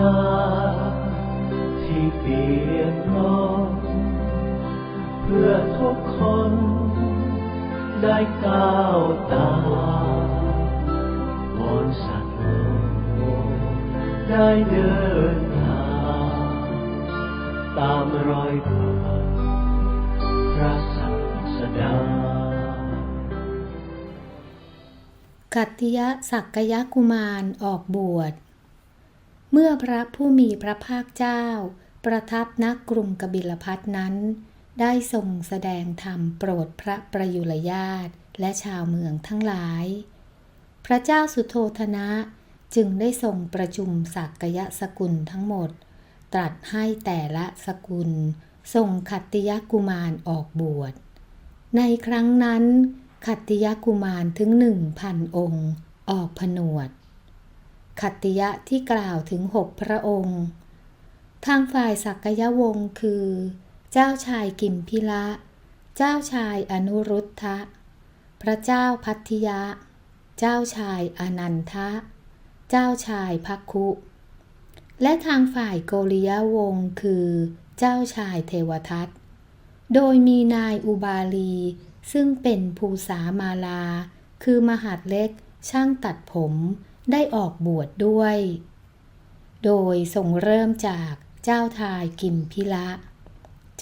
นาที่เปียกร้อนเพื่อทุกคนได้ก้าวตามบนสัตว์ได้เดินทางตามรอยบาทพระศัสดากัตติยะสักกยกุมารออกบวช มื่อพระผู้มีพระภาคเจ้า ประทับณกกรุงกบิลพัทนั้น ได้ทรงแสดงธรรมโปรดพระประยุรญาตและชาวเมืองทั้งหลาย พระเจ้าสุโธธนะจึงได้ทรงประชุมสักกยสกุลทั้งหมด ตรัสให้แต่ละสกุลทรงขัตติยกุมารออกบวช ในครั้งนั้น ขัตติยกุมารถึงหนึ่งพันองค์ ออกผนวด ขัตติยะที่กล่าวถึงหกพระองค์ ทางฝ่ายสักยวงศ์คือ เจ้าชายกิมพิละ เจ้าชายอนุรุทธะ พระเจ้าพัทธิยะ เจ้าชายอนันทะ เจ้าชายพักคุ และทางฝ่ายโกริยวงศ์คือ เจ้าชายเทวทัต โดยมีนายอุบาลี ซึ่งเป็นภูษามาลา คือมหาดเล็กช่างตัดผม ได้ออกบวชดด้วย โดยทรงเริ่มจากเจ้าทายกิมพิละ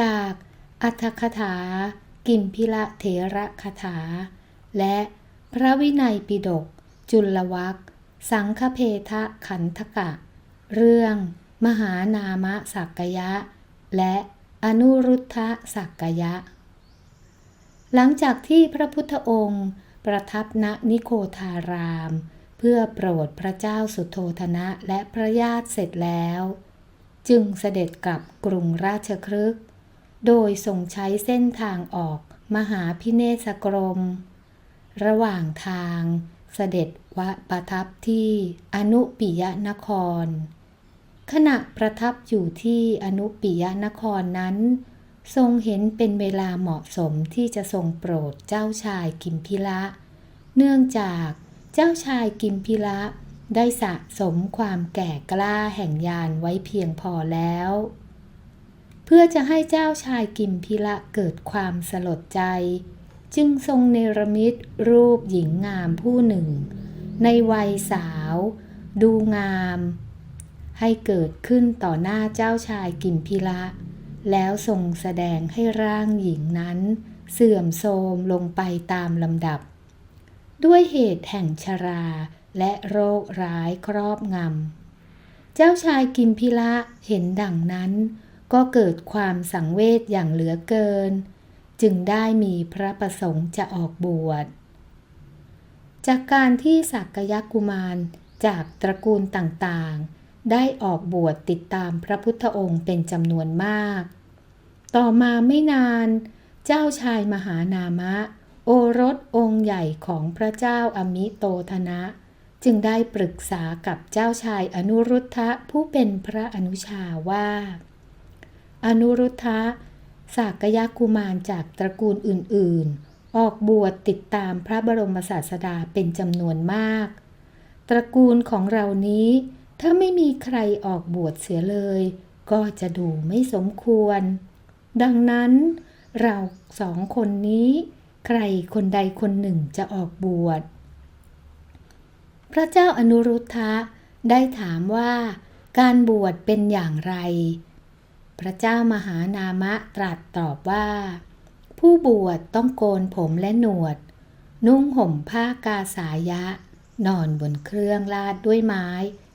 จากอัตถคถา กิมพิละเถระคถา และพระวินัยปิฎกจุลวักสังฆเพทะขันธกะ เรื่องมหานามะสักกยะ และอนุรุทธะสักกยะ หลังจากที่พระพุทธองค์ ประทับณนิโคทารามเพื่อโปรดพระเจ้าสุโธธนะและพระญาติเสร็จแล้ว จึงเสด็จกลับกรุงราชครึก โดยทรงใช้เส้นทางออกมหาพิเนศกรม ระหว่างทางเสด็จวะประทับที่อนุปิยนคร ขณะประทับอยู่ที่อนุปิยนครนั้น ทรงเห็นเป็นเวลาเหมาะสมที่จะทรงโปรดเจ้าชายกิมพิละเนื่องจาก เจ้าชายกิมพิละได้สะสมความแก่กล้าแห่งยานไว้เพียงพอแล้ว เพื่อจะให้เจ้าชายกิมพิละเกิดความสลดใจ จึงทรงเนรมิตรูปหญิงงามผู้หนึ่ง ในวัยสาว ดูงาม ให้เกิดขึ้นต่อหน้าเจ้าชายกิมพิละ แล้วทรงแสดงให้ร่างหญิงนั้น เสื่อมโทรมลงไปตามลำดับ ด้วยเหตุแห่งชราและโรคร้ายครอบงำ เจ้าชายกิมพิละเห็นดังนั้น ก็เกิดความสังเวชอย่างเหลือเกิน จึงได้มีพระประสงค์จะออกบวช จากการที่สักกยกุมารจากตระกูลต่างๆ ได้ออกบวชติดตามพระพุทธองค์เป็นจำนวนมาก ต่อมาไม่นาน เจ้าชายมหานามะ โอรสองค์ใหญ่ของพระเจ้าอมิโตธนะ จึงได้ปรึกษากับเจ้าชายอนุรุทธะผู้เป็นพระอนุชาว่า อนุรุทธะสากยกุมารจากตระกูลอื่น ๆ ออกบวชติดตามพระบรมศาสดาเป็นจำนวนมาก ตระกูลของเรานี้ ถ้าไม่มีใครออกบวชเสียเลย ก็จะดูไม่สมควร ดังนั้นเราสองคนนี้ ใครคนใดคนหนึ่งจะออกบวช พระเจ้าอนุรุทธะได้ถามว่าการบวชเป็นอย่างไร พระเจ้ามหานามะตรัสตอบว่า ผู้บวชต้องโกนผมและหนวด นุ่งห่มผ้ากาสายะ นอนบนเครื่องลาดด้วยไม้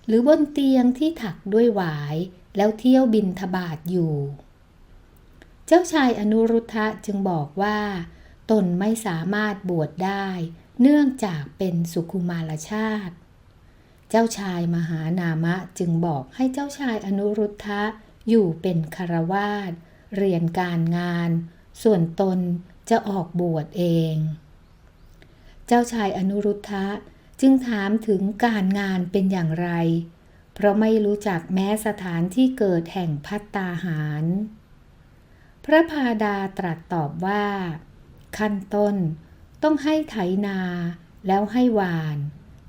หรือบนเตียงที่ถักด้วยหวาย แล้วเที่ยวบินทบาทอยู่ เจ้าชายอนุรุทธะจึงบอกว่า ตนไม่สามารถบวชได้ เนื่องจากเป็นสุคุมารชาติ เจ้าชายมหานามะจึงบอกให้เจ้าชายอนุรุทธะอยู่เป็นคารวาสเรียนการงาน ส่วนตนจะออกบวชเอง เจ้าชายอนุรุทธะจึงถามถึงการงานเป็นอย่างไร เพราะไม่รู้จักแม้สถานที่เกิดแห่งพัตตาหาร พระพาดาตรัสตอบว่า ขั้นต้น ต้องให้ไถนาแล้วให้หวาน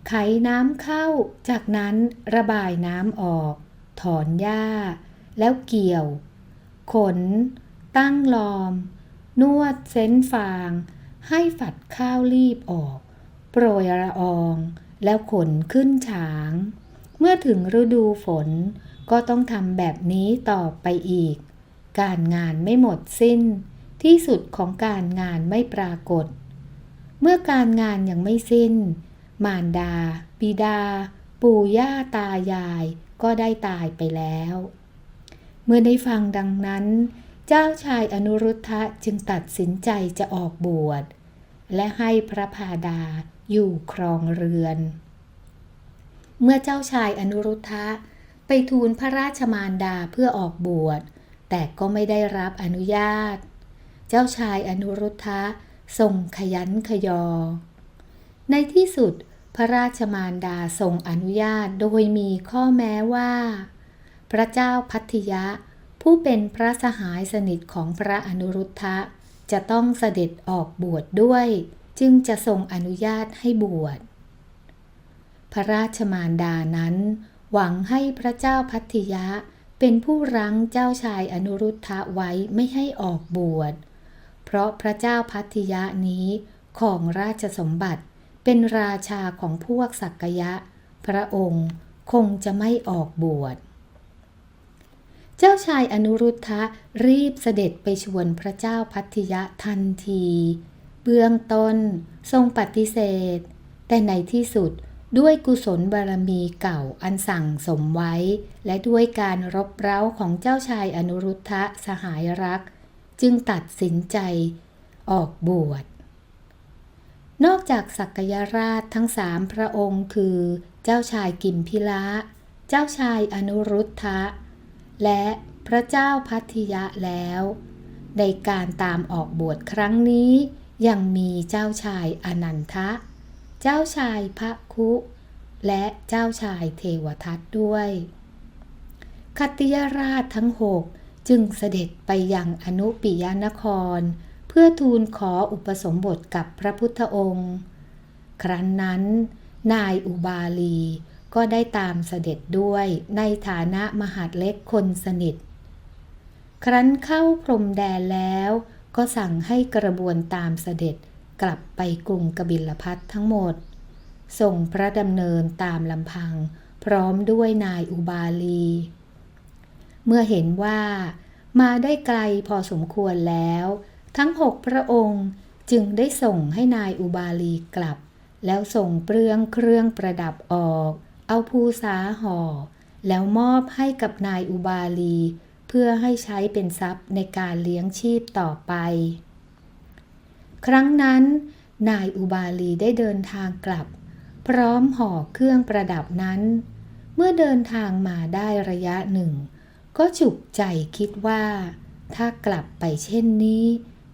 ไขน้ำเข้า จากนั้นระบายน้ำออก ถอนหญ้า แล้วเกี่ยว ขน ตั้งลอม นวดเส้นฟาง ให้ฝัดข้าวรีบออก โปรยละออง แล้วขนขึ้นฉาง เมื่อถึงฤดูฝนก็ต้องทำแบบนี้ต่อไปอีก การงานไม่หมดสิ้น ที่สุดของการงานไม่ปรากฏ เมื่อการงานยังไม่สิ้น มารดา บิดา ปู่ย่าตายายก็ได้ตายไปแล้ว เมื่อได้ฟังดังนั้น เจ้าชายอนุรุทธะจึงตัดสินใจจะออกบวช และให้พระพาดาอยู่ครองเรือน เมื่อเจ้าชายอนุรุทธะไปทูลพระราชมารดาเพื่อออกบวช แต่ก็ไม่ได้รับอนุญาต เจ้าชายอนุรุทธะทรงขยันขยอ ในที่สุดพระราชมารดาทรงอนุญาตโดยมีข้อแม้ว่า พระเจ้าพัทยะ ผู้เป็นพระสหายสนิทของพระอนุรุทธะจะต้องเสด็จออกบวชดด้วย จึงจะทรงอนุญาตให้บวช พระราชมารดานั้น หวังให้พระเจ้าพัทยะเป็นผู้รั้งเจ้าชายอนุรุทธะไว้ไม่ให้ออกบวชเพราะพระเจ้าพัทยะนี้ของราชสมบัติเป็นราชาของพวกสักกยะ พระองค์คงจะไม่ออกบวช เจ้าชายอนุรุทธะรีบเสด็จไปชวนพระเจ้าพัทยะทันที เบื้องต้นทรงปฏิเสธ แต่ในที่สุดด้วยกุศลบารมีเก่าอันสั่งสมไว้ และด้วยการรบเร้าของเจ้าชายอนุรุทธะสหายรัก จึงตัดสินใจออกบวช นอกจากสักยราชทั้งสามพระองค์คือ เจ้าชายกิมพิละ เจ้าชายอนุรุทธะ และพระเจ้าพัทยะแล้ว ในการตามออกบวชครั้งนี้ยังมีเจ้าชายอนันทะ เจ้าชายพระคุ และเจ้าชายเทวทัตด้วย คัตติยราชทั้งหก จึงเสด็จไปยังอนุปิยนคร เพื่อทูลขออุปสมบทกับพระพุทธองค์ ครั้นนั้นนายอุบาลีก็ได้ตามเสด็จด้วยในฐานะมหาดเล็กคนสนิท ครั้นเข้าพรมแดนแล้วก็สั่งให้กระบวนตามเสด็จกลับไปกรุงกบิลพัททั้งหมด ส่งพระดำเนินตามลำพัง พร้อมด้วยนายอุบาลี เมื่อเห็นว่ามาได้ไกลพอสมควรแล้ว ทั้งหกพระองค์จึงได้ส่งให้นายอุบาลีกลับ แล้วส่งเปลืองเครื่องประดับออก เอาภูษาห่อ แล้วมอบให้กับนายอุบาลี เพื่อให้ใช้เป็นทรัพย์ในการเลี้ยงชีพต่อไป ครั้งนั้น นายอุบาลีได้เดินทางกลับ พร้อมห่อเครื่องประดับนั้น เมื่อเดินทางมาได้ระยะหนึ่ง ก็ฉุกใจคิดว่า ถ้ากลับไปเช่นนี้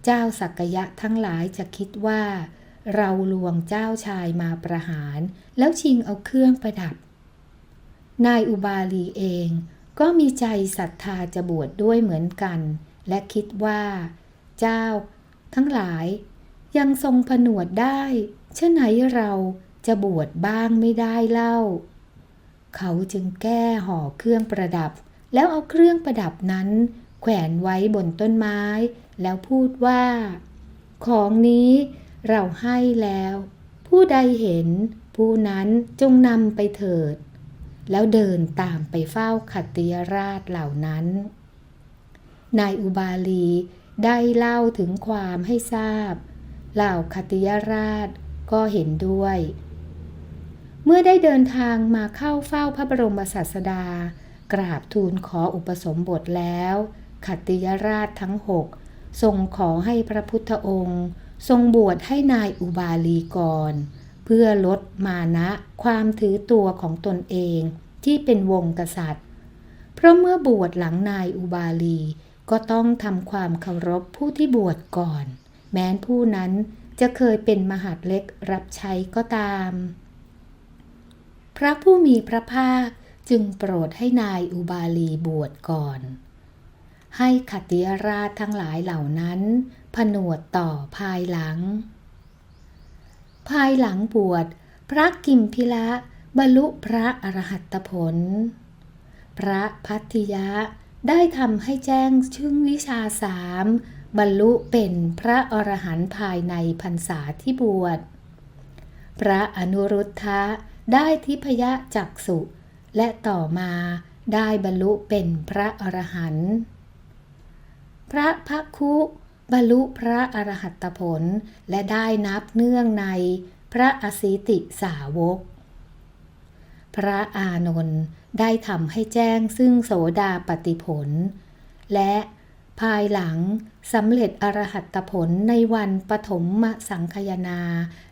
เจ้าสักยะทั้งหลายจะคิดว่า เราลวงเจ้าชายมาประหาร แล้วชิงเอาเครื่องประดับ นายอุบาลีเองก็มีใจศรัทธาจะบวชดด้วยเหมือนกัน และคิดว่า เจ้า ทั้งหลาย ยังทรงผนวดได้เช่นไหนเราจะบวชบ้างไม่ได้เล่า เขาจึงแก้ห่อเครื่องประดับ แล้วเอาเครื่องประดับนั้น แขวนไว้บนต้นไม้ แล้วพูดว่า ของนี้เราให้แล้ว ผู้ใดเห็น ผู้นั้นจงนำไปเถิด แล้วเดินตามไปเฝ้าขัตติยราชเหล่านั้น นายอุบาลีได้เล่าถึงความให้ทราบ เหล่าขัตติยราชก็เห็นด้วย เมื่อได้เดินทางมาเข้าเฝ้าพระบรมศาสดา กราบทูลขออุปสมบทแล้ว ขัตติยราชทั้งหกทรงขอให้พระพุทธองค์ ทรงบวชให้นายอุบาลีก่อนเพื่อลดมานะความถือตัวของตนเองที่เป็นวงกษัตริย์ เพราะเมื่อบวชหลังนายอุบาลีก็ต้องทำความเคารพผู้ที่บวชก่อน แม้นผู้นั้นจะเคยเป็นมหาดเล็กรับใช้ก็ตาม พระผู้มีพระภาค จึงโปรดให้นายอุบาลีบวชก่อน ให้ขัติยราชทั้งหลายเหล่านั้น ผนวดต่อภายหลัง ภายหลังบวช พระกิมพิละบรรลุพระอรหัตผล พระพัทิยะได้ทำให้แจ้งชึ่งวิชาสามบรรลุเป็นพระอรหันต์ภายในพรรษาที่บวช พระอนุรุทธะได้ทิพยจักสุ และต่อมาได้บรรลุเป็นพระอรหันต์ พระพักคุบรรลุพระอรหัตผลและได้นับเนื่องในพระอสิติสาวก พระอานนท์ได้ทำให้แจ้งซึ่งโสดาปติผล และภายหลังสำเร็จอรหัตผลในวันปฐมสังคยนา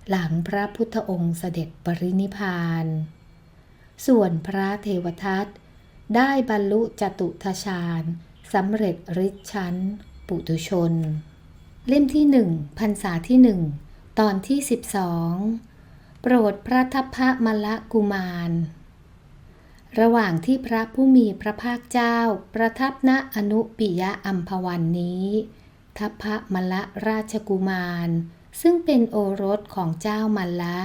หลังพระพุทธองค์เสด็จปรินิพาน ส่วนพระเทวทัตได้บรรลุจตุทชาญสำเร็จฤทธิชั้น ปุตุชน เล่มที่หนึ่งพรรษาที่หนึ่งตอนที่สิบสองโปรดพระทัพพระมละกุมาร ระหว่างที่พระผู้มีพระภาคเจ้า ประทับณอนุปิยะอัมพวันนี้ ทัพพระมละราชกุมาร ซึ่งเป็นโอรสของเจ้ามละ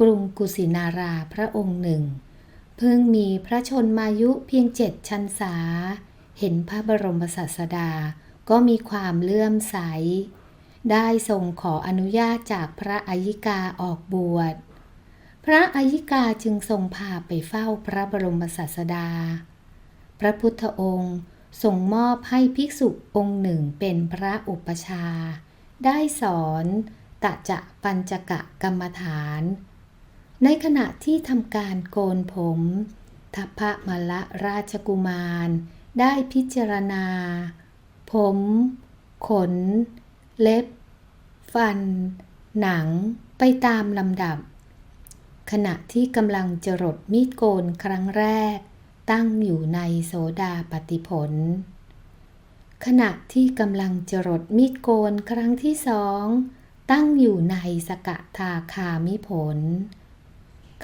กรุงกุสินาราพระองค์หนึ่ง พิ่งมีพระชนมายุเพียงเจ็ดชันษา เห็นพระบรมศาสดาก็มีความเลื่อมใส ได้ทรงขออนุญาตจากพระอัยิกาออกบวช พระอัยิกาจึงทรงพาไปเฝ้าพระบรมศาสดา พระพุทธองค์ทรงมอบให้ภิกษุองค์หนึ่งเป็นพระอุปชา ได้สอนตะจะปัญจกะกรรมฐาน ในขณะที่ทำการโกนผม ทัพพระมละราชกุมาร ได้พิจารณา ผม ขน เล็บ ฟัน หนังไปตามลำดับ ขณะที่กำลังจรดมีดโกนครั้งแรก ตั้งอยู่ในโสดาปฏิผล ขณะที่กำลังจรดมีดโกนครั้งที่สอง ตั้งอยู่ในสกทาคามิผล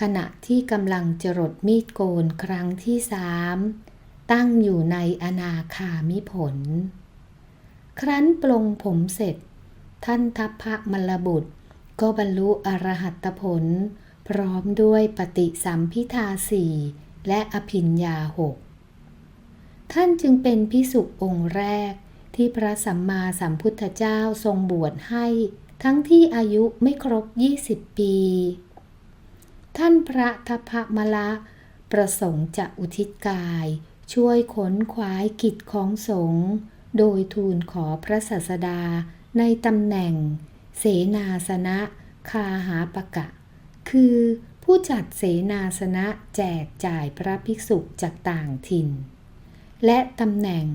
ขณะที่กำลังจรดมีดโกนครั้งที่สามตั้งอยู่ในอนาคามิผล ครั้นปลงผมเสร็จ ท่านทัพพระมลบุตร ก็บรรลุอรหัตผล พร้อมด้วยปฏิสัมพิทาสี่และอภิญญาหก ท่านจึงเป็นพิสุองค์แรกที่พระสัมมาสัมพุทธเจ้าทรงบวชให้ ทั้งที่อายุไม่ครบ 20 ปี ท่านพระทัพพมละ ประสงค์จะอุทิศกาย ช่วยขนขวายกิจของสงฆ์โดยทูลขอพระศาสดาในตำแหน่ง เสนาสนะคาหาปะกะ คือผู้จัดเสนาสนะแจกจ่ายพระภิกษุจากต่างถิ่น และตำแหน่ง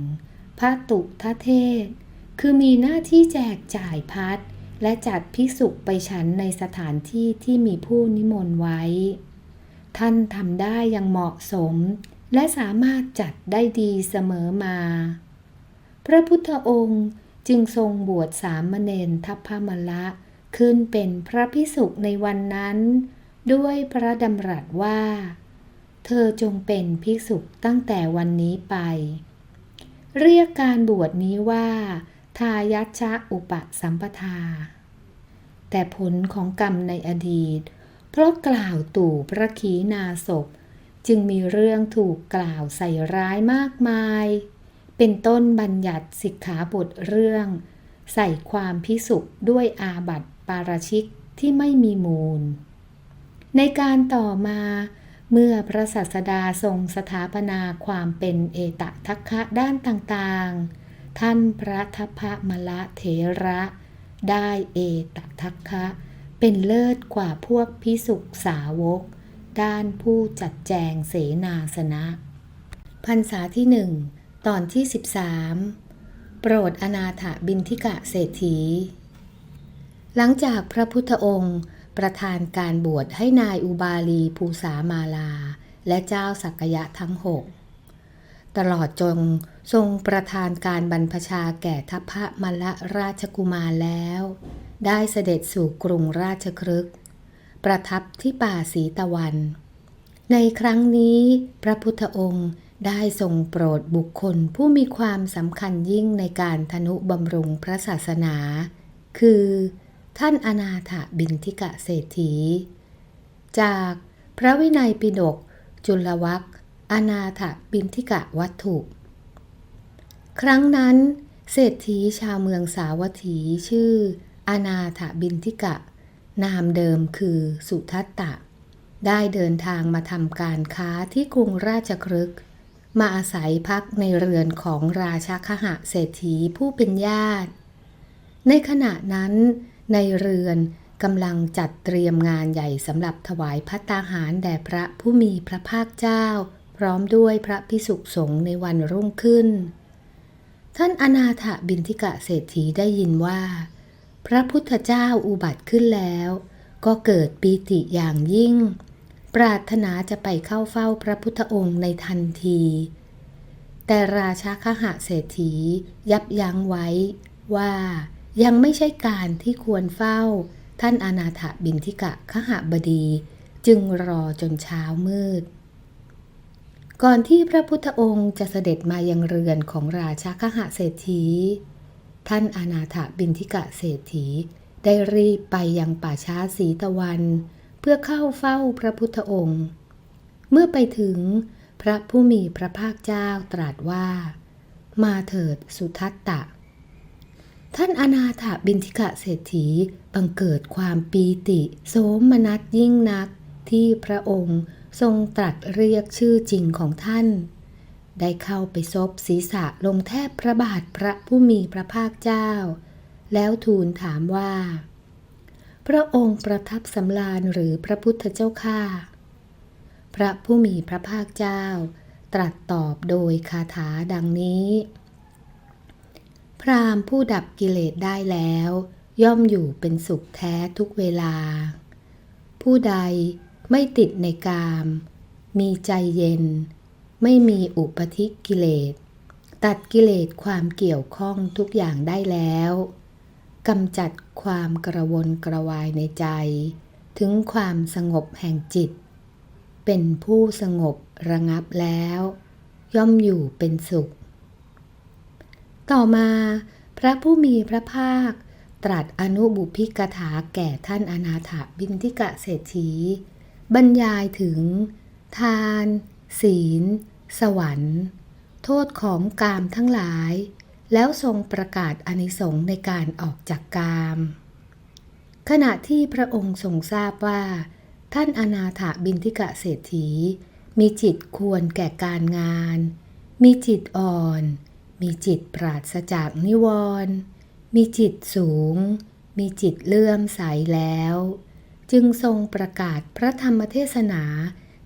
พระตุทเทศ คือมีหน้าที่แจกจ่ายพัด และจัดภิกษุไปฉันในสถานที่ที่มีผู้นิมนต์ไว้ ท่านทำได้อย่างเหมาะสม และสามารถจัดได้ดีเสมอมา พระพุทธองค์จึงทรงบวชสามเณรทัพพมละขึ้นเป็นพระพิสุในวันนั้น ด้วยพระดำรัสว่า เธอจงเป็นภิกษุตั้งแต่วันนี้ไป เรียกการบวชนี้ว่า ทายัชชะอุปสัมปทา แต่ผลของกรรมในอดีต เพราะกล่าวตู่พระขีณาศพ จึงมีเรื่องถูกกล่าวใส่ร้ายมากมาย เป็นต้นบัญญัติสิกขาบทเรื่อง ใส่ความพิสุด้วยอาบัติปาราชิกที่ไม่มีมูล ในการต่อมาเมื่อพระศาสดาทรงสถาปนาความเป็นเอตทัคคะด้านต่างๆ ท่านพระทัพพมละเถระ ได้เอตทัคคะ เป็นเลิศกว่าพวกพิสุสาวก ด้านผู้จัดแจงเสนาสนะ พรรษาที่หนึ่งตอนที่ 13 โปรดอนาถบินทิกะเศรษฐี หลังจากพระพุทธองค์ประธานการบวชให้นายอุบาลีภูสามาลา และเจ้าสักยะทั้งหก ตลอดจนทรงประธานการบรรพชาแก่ทัพพระมลราชกุมารแล้ว ได้เสด็จสู่กรุงราชครึก ประทับที่ป่าสีตะวัน ในครั้งนี้พระพุทธองค์ได้ทรงโปรดบุคคลผู้มีความสำคัญยิ่งในการทนุบำรุงพระศาสนา คือ ท่านอนาถบินทิกะเศรษฐี จากพระวินัยปิฎกจุลวัค อนาถบินทิกะวัตถุ ครั้งนั้น เศรษฐีชาวเมืองสาวัตถีชื่อ อนาถบินทิกะ นามเดิมคือสุทัตตะ ได้เดินทางมาทำการค้าที่กรุงราชครึก มาอาศัยพักในเรือนของราชาคหะเศรษฐีผู้เป็นญาติ ในขณะนั้นในเรือนกำลังจัดเตรียมงานใหญ่สำหรับถวายพัตตาหารแด่พระผู้มีพระภาคเจ้า พร้อมด้วยพระพิสุสงฆ์ในวันรุ่งขึ้น ท่านอนาถบินทิกะเศรษฐีได้ยินว่า พระพุทธเจ้าอุบัติขึ้นแล้ว ก็เกิดปีติอย่างยิ่ง ปรารถนาจะไปเข้าเฝ้าพระพุทธองค์ในทันที แต่ราชาคหะเศรษฐียับยั้งไว้ว่ายังไม่ใช่การที่ควรเฝ้า ท่านอนาถบินทิกะขหบดี จึงรอจนเช้ามืด ก่อนที่พระพุทธองค์จะเสด็จมายังเรือนของราชาคหเศรษฐี ท่านอนาถบินทิกะเศรษฐี ได้รีบไปยังป่าช้าสีตะวัน เพื่อเข้าเฝ้าพระพุทธองค์ เมื่อไปถึงพระผู้มีพระภาคเจ้าตรัสว่า มาเถิดสุทัตตะ ท่านอนาถบินทิกะเศรษฐีบังเกิดความปีติ โสมนัสยิ่งนักที่พระองค์ ทรงตรัสเรียกชื่อจริงของท่าน ได้เข้าไปซบศีรษะลงแทบพระบาทพระผู้มีพระภาคเจ้า แล้วทูลถามว่า พระองค์ประทับสำราญหรือพระพุทธเจ้าข้าพระผู้มีพระภาคเจ้า ตรัสตอบโดยคาถาดังนี้ พรามผู้ดับกิเลสได้แล้ว ย่อมอยู่เป็นสุขแท้ทุกเวลา ผู้ใด ไม่ติดในกาม มีใจเย็น ไม่มีอุปธิกิเลส ตัดกิเลสความเกี่ยวข้องทุกอย่างได้แล้วกำจัดความกระวนกระวายในใจ ถึงความสงบแห่งจิต เป็นผู้สงบระงับแล้ว ย่อมอยู่เป็นสุข ต่อมาพระผู้มีพระภาคตรัสอนุบุพิกถาแก่ท่านอนาถบินทิกะเศรษฐี บรรยายถึง ทาน ศีล สวรรค์ โทษของกามทั้งหลาย แล้วทรงประกาศอนิสงส์ในการออกจากกาม ขณะที่พระองค์ทรงทราบว่า ท่านอนาถบินทิกะเศรษฐี มีจิตควรแก่การงาน มีจิตอ่อน มีจิตปราศจากนิวรณ์มีจิตสูง มีจิตเลื่อมใสแล้ว จึงทรงประกาศพระธรรมเทศนา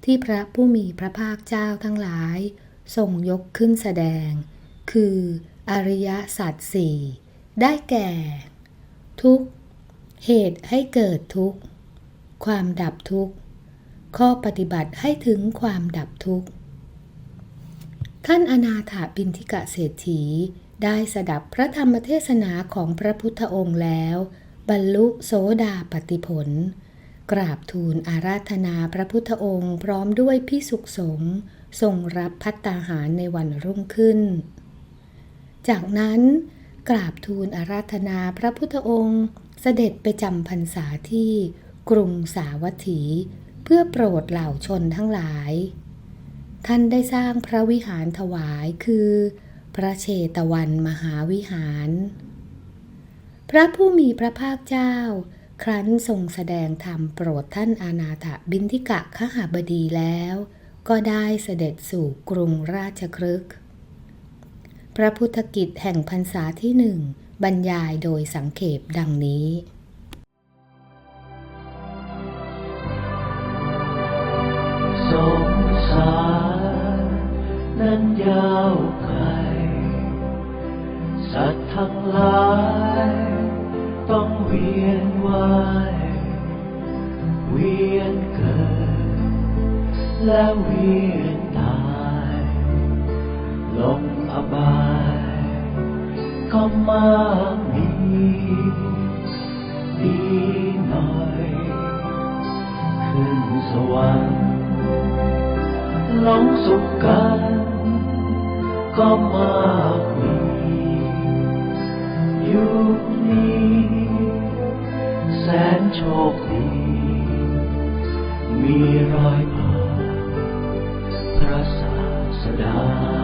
ที่พระผู้มีพระภาคเจ้าทั้งหลายทรงยกขึ้นแสดง คืออริยสัจสี่ได้แก่ ทุกเหตุให้เกิดทุกข์ ความดับทุกข์ ข้อปฏิบัติให้ถึงความดับทุกข์ ท่านอนาถาบินทิกะเศรษฐีได้สดับพระธรรมเทศนาของพระพุทธองค์แล้ว บรรลุโสดาปติผล กราบทูลอาราธนาพระพุทธองค์พร้อมด้วยพิสุขสงฆ์ทรงรับพัตตาหารในวันรุ่งขึ้น จากนั้นกราบทูลอาราธนาพระพุทธองค์เสด็จไปจำพรรษาที่กรุงสาวัตถี เพื่อโปรดเหล่าชนทั้งหลาย ท่านได้สร้างพระวิหารถวายคือ พระเชตวันมหาวิหาร พระผู้มีพระภาคเจ้า ครั้นทรงแสดงธรรมโปรดท่านอานาถบินทิกะขหาบดีแล้ว ก็ได้เสด็จสู่กรุงราชครึก พระพุทธกิจแห่งพรรษาที่หนึ่งบรรยายโดยสังเขปดังนี้ ลงสุขกันก็มากมียุคนี้แสนโชคดี มีรอยผ่านพระสาา